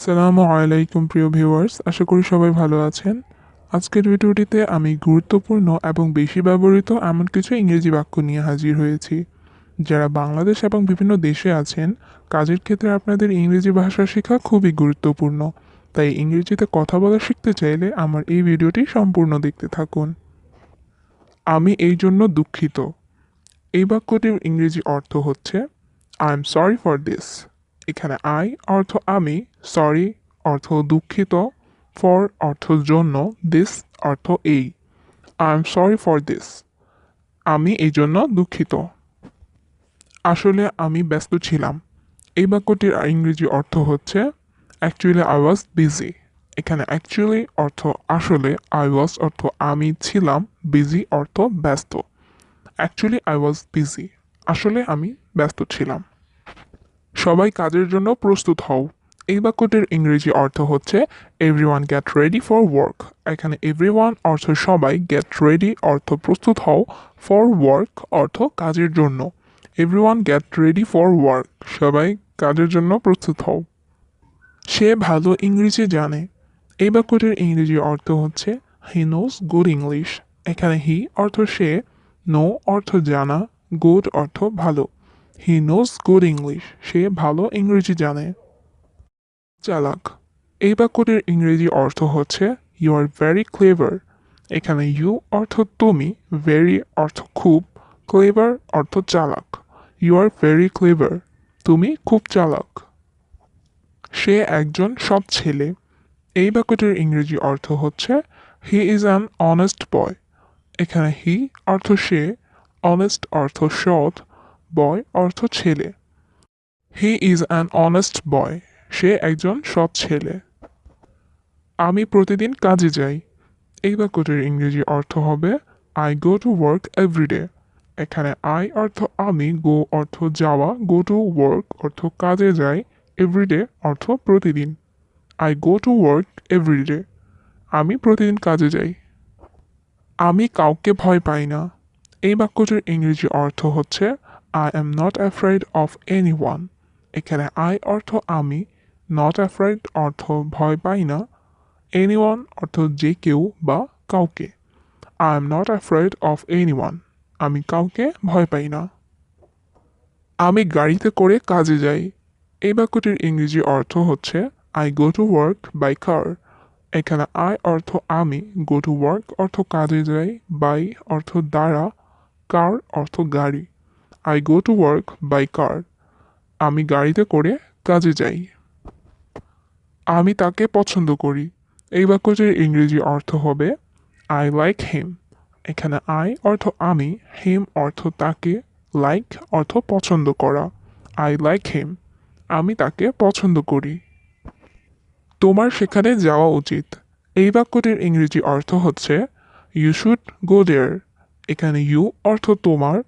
সালামু আলাইকুম, প্রিয় ভিউয়ার্স। আশা করি সবাই ভালো আছেন। আজকের ভিডিওটিতে আমি গুরুত্বপূর্ণ এবং বেশি ব্যবহৃত এমন কিছু ইংরেজি বাক্য নিয়ে হাজির হয়েছি। যারা বাংলাদেশ এবং বিভিন্ন দেশে আছেন, কাজের ক্ষেত্রে আপনাদের ইংরেজি ভাষা শেখা খুবই গুরুত্বপূর্ণ। তাই ইংরেজিতে কথা বলা শিখতে চাইলে আমার এই ভিডিওটি সম্পূর্ণ দেখতে থাকুন। আমি এই জন্য দুঃখিত। এই বাক্যটির ইংরেজি অর্থ হচ্ছে I am sorry for this এখানে আই অর্থ আমি সরি অর্থ দুঃখিত ফর অর্থ জন্য দিস অর্থ এই। I am sorry for this আমি এই জন্য দুঃখিত। আসলে আমি ব্যস্ত ছিলাম। এই বাক্যটির ইংরেজি অর্থ হচ্ছে অ্যাকচুয়ালি আই ওয়াজ বিজি এখানে অ্যাকচুয়ালি অর্থ আসলে আই ওয়াজ অর্থ আমি ছিলাম বিজি অর্থ ব্যস্ত। অ্যাকচুয়ালি আই ওয়াজ বিজি আসলে আমি ব্যস্ত ছিলাম। সবাই কাজের জন্য প্রস্তুত হও। এই বাক্যটির ইংরেজি অর্থ হচ্ছে everyone get ready for work এখানে এভরিওয়ান অর্থ সবাই গেট রেডি অর্থ প্রস্তুত হও ফর ওয়ার্ক অর্থ কাজের জন্য। Everyone get ready for work সবাই কাজের জন্য প্রস্তুত হও। সে ভালো ইংরেজি জানে। এই বাক্যটির ইংরেজি অর্থ হচ্ছে হি নোজ গুড ইংলিশ এখানে হি অর্থ সে নো অর্থ জানা গুড অর্থ ভালো। হি নোজ গুড ইংলিশ সে ভালো ইংরেজি জানে। চালাক। এই বাক্যটির ইংরেজি অর্থ হচ্ছে ইউ আর ভেরি ক্লেভার এখানে ইউ অর্থ তুমি ভেরি অর্থ খুব ক্লেভার অর্থ চালাক ইউ আর ভেরি ক্লেভার তুমি খুব চালাক সে একজন সব ছেলে। এই বাক্যটির ইংরেজি অর্থ হচ্ছে he is an honest boy এখানে হি অর্থ সে অনেস্ট অর্থ সৎ। বয় অর্থ ছেলে। He is an honest boy সে একজন সৎ ছেলে। আমি প্রতিদিন কাজে যাই। এই বাক্যটির ইংরেজি অর্থ হবে I go to work everyday এখানে আই অর্থ আমি গো অর্থ যাওয়া গো টু ওয়ার্ক অর্থ কাজে যাই এভরিডে অর্থ প্রতিদিন I go to work everyday আমি প্রতিদিন কাজে যাই। আমি কাউকে ভয় পাই না। এই বাক্যটির ইংরেজি অর্থ হচ্ছে am not afraid of anyone এখানে আই অর্থ আমি নট অ্যাফ্রাইড অর্থ ভয় পাই না। এনি ওয়ান অর্থ যে কেউ বা কাউকে। I am not afraid of anyone আমি কাউকে ভয় পাই না। আমি গাড়িতে করে কাজে যাই। এই বাক্যটির ইংরেজি অর্থ হচ্ছে I go to work by car এখানে আই অর্থ আমি গো টু ওয়ার্ক অর্থ কাজে যাই বাই অর্থ দ্বারা কার অর্থ গাড়ি। I go to work by car আমি গাড়িতে করে কাজে যাই। আমি তাকে পছন্দ করি। এই বাক্যটির ইংরেজি অর্থ হবে আই লাইক হিম এখানে আই অর্থ আমি হিম অর্থ তাকে লাইক অর্থ পছন্দ করা আই লাইক হিম আমি তাকে পছন্দ করি তোমার সেখানে যাওয়া উচিত। এই বাক্যটির ইংরেজি অর্থ হচ্ছে ইউ শুড গো দেয়ার এখানে ইউ অর্থ তোমার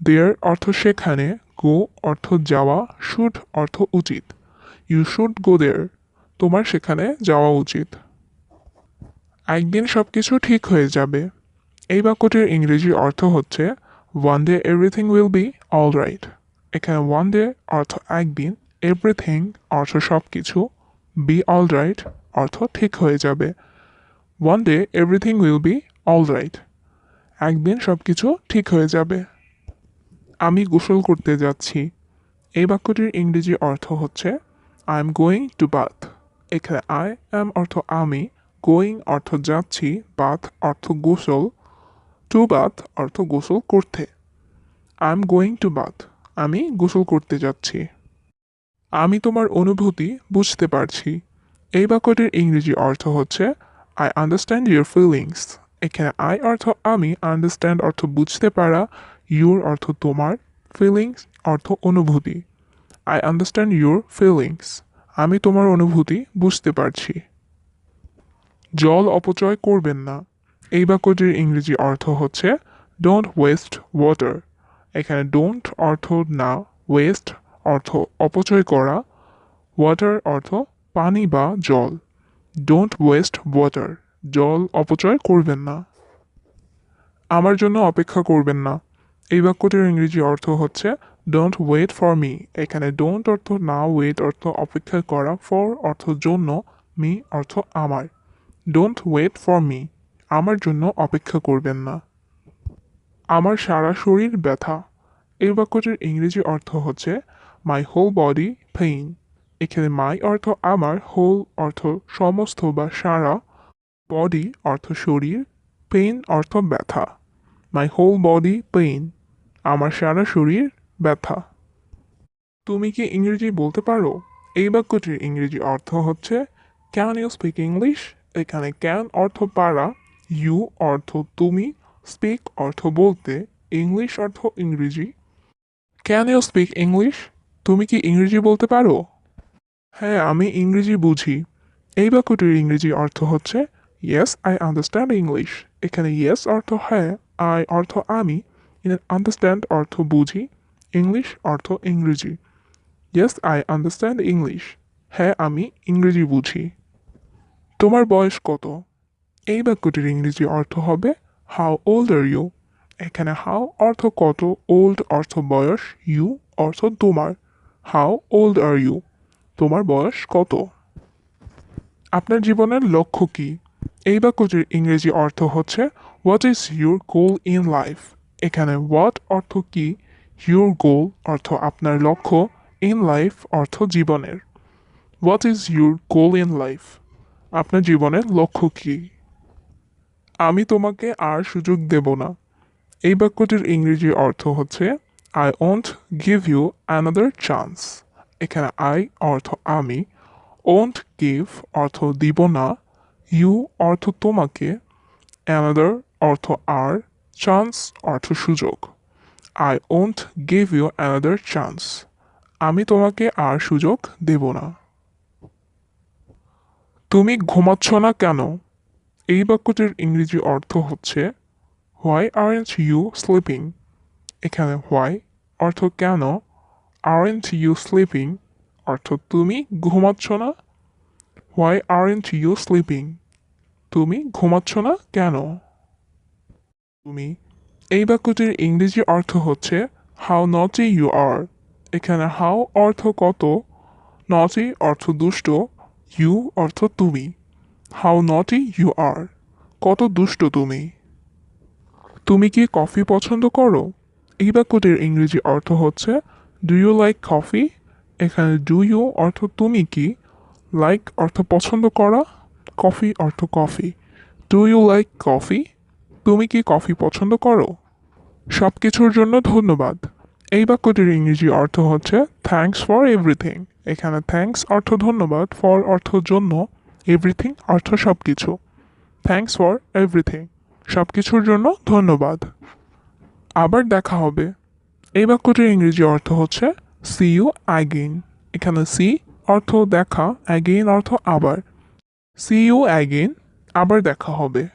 দেয়ার অর্থ সেখানে গো অর্থ যাওয়া, শুড অর্থ উচিত। ইউ শুড গো দেয়ার তোমার সেখানে যাওয়া উচিত। একদিন সব কিছু ঠিক হয়ে যাবে। এই বাক্যটির ইংরেজি অর্থ হচ্ছে one day everything will be all right এখানে ওয়ান ডে অর্থ একদিন এভরিথিং অর্থ সব কিছু বি অল রাইট অর্থ ঠিক হয়ে যাবে। One day everything will be all right একদিন সব কিছু ঠিক হয়ে যাবে। আমি গোসল করতে যাচ্ছি। এই বাক্যটির ইংরেজি অর্থ হচ্ছে I am going to bath এখানে আই অ্যাম অর্থ আমি গোয়িং অর্থ যাচ্ছি বাথ অর্থ গোসল টু বাথ অর্থ গোসল করতে I am going to bath আমি গোসল করতে যাচ্ছি। আমি তোমার অনুভূতি বুঝতে পারছি। এই বাক্যটির ইংরেজি অর্থ হচ্ছে আই আন্ডারস্ট্যান্ড ইউর ফিলিংস এখানে আই অর্থ আমি আন্ডারস্ট্যান্ড অর্থ বুঝতে পারা ইউর অর্থ তোমার ফিলিংস অর্থ অনুভূতি। আই আন্ডারস্ট্যান্ড ইউর ফিলিংস আমি তোমার অনুভূতি বুঝতে পারছি। জল অপচয় করবেন না। এই বাক্যটির ইংরেজি অর্থ হচ্ছে ডোন্ট ওয়েস্ট ওয়াটার এখানে ডোন্ট অর্থ না ওয়েস্ট অর্থ অপচয় করা। ওয়াটার অর্থ পানি বা জল। ডোন্ট ওয়েস্ট ওয়াটার জল অপচয় করবেন না। আমার জন্য অপেক্ষা করবেন না। এই বাক্যটির ইংরেজি অর্থ হচ্ছে ডোন্ট ওয়েট ফর মি এখানে ডোন্ট অর্থ না ওয়েট অর্থ অপেক্ষা করা ফর অর্থ জন্য মি অর্থ আমার ডোন্ট ওয়েট ফর মি আমার জন্য অপেক্ষা করবেন না আমার সারা শরীর ব্যথা এই বাক্যটির ইংরেজি অর্থ হচ্ছে মাই হোল বডি পেইন এখানে মাই অর্থ আমার হোল অর্থ সমস্ত বা সারা। বডি অর্থ শরীর পেইন অর্থ ব্যথা মাই হোল বডি পেইন আমার সারা শরীর ব্যথা। তুমি কি ইংরেজি বলতে পারো? এই বাক্যটির ইংরেজি অর্থ হচ্ছে ক্যান ইউ স্পিক ইংলিশ এখানে ক্যান অর্থ পারা ইউ অর্থ তুমি স্পিক অর্থ বলতে ইংলিশ অর্থ ইংরেজি। ক্যান ইউ স্পিক ইংলিশ তুমি কি ইংরেজি বলতে পারো? হ্যাঁ আমি ইংরেজি বুঝি। এই বাক্যটির ইংরেজি অর্থ হচ্ছে ইয়েস আই আন্ডারস্ট্যান্ড ইংলিশ এখানে ইয়েস অর্থ হ্যাঁ আই অর্থ আমি আন্ডারস্ট্যান্ড অর্থ বুঝি ইংলিশ অর্থ ইংরেজি। ইয়েস আই আন্ডারস্ট্যান্ড ইংলিশ হ্যাঁ আমি ইংরেজি বুঝি। তোমার বয়স কত? এই বাক্যটির ইংরেজি অর্থ হবে হাউ ওল্ড আর ইউ এখানে হাউ অর্থ কত ওল্ড অর্থ বয়স ইউ অর্থ তোমার। হাউ ওল্ড আর ইউ তোমার বয়স কত? আপনার জীবনের লক্ষ্য কি? এই বাক্যটির ইংরেজি অর্থ হচ্ছে what is your goal in life এখানে হোয়াট অর্থ কি? ইউর গোল অর্থ আপনার লক্ষ্য ইন লাইফ অর্থ জীবনের। What is your goal in life আপনার জীবনের লক্ষ্য কি? আমি তোমাকে আর সুযোগ দেব না। এই বাক্যটির ইংরেজি অর্থ হচ্ছে I won't give you another chance এখানে আই অর্থ আমি ওন্ট গিভ অর্থ দিব না ইউ অর্থ তোমাকে অ্যানাদার অর্থ আর চান্স অর্থ সুযোগ? I won't give you another chance আমি তোমাকে আর সুযোগ দেব না। তুমি ঘুমাচ্ছ না কেন? এই বাক্যটির ইংরেজি অর্থ হচ্ছে হোয়াই আরেন্ট ইউ স্লিপিং এখানে হোয়াই অর্থ কেন? আরেন্ট ইউ স্লিপিং অর্থ তুমি ঘুমাচ্ছ না? হোয়াই আরেন্ট ইউ স্লিপিং তুমি ঘুমাচ্ছ না কেন? তুমি? এই বাক্যটির ইংরেজি অর্থ হচ্ছে হাউ নটি ইউ আর এখানে হাউ অর্থ কত? নটি অর্থ দুষ্ট ইউ অর্থ তুমি। হাউ নটি ইউ আর কত দুষ্ট তুমি। তুমি কি কফি পছন্দ করো? এই বাক্যটির ইংরেজি অর্থ হচ্ছে ডু ইউ লাইক কফি এখানে ডু ইউ অর্থ তুমি কি? লাইক অর্থ পছন্দ করা কফি অর্থ coffee do you like coffee তুমি কি কফি পছন্দ করো? সব কিছুর জন্য ধন্যবাদ। এই বাক্যটির ইংরেজি অর্থ হচ্ছে থ্যাঙ্কস ফর এভরিথিং এখানে থ্যাঙ্কস অর্থ ধন্যবাদ ফর অর্থ জন্য এভরিথিং অর্থ সব কিছু থ্যাঙ্কস ফর এভরিথিং সব কিছুর জন্য ধন্যবাদ। আবার দেখা হবে। এই বাক্যটির ইংরেজি অর্থ হচ্ছে সি ইউ অ্যাগেইন এখানে সি অর্থ দেখা অ্যাগেইন অর্থ আবার। সি ইউ অ্যাগেইন আবার দেখা হবে।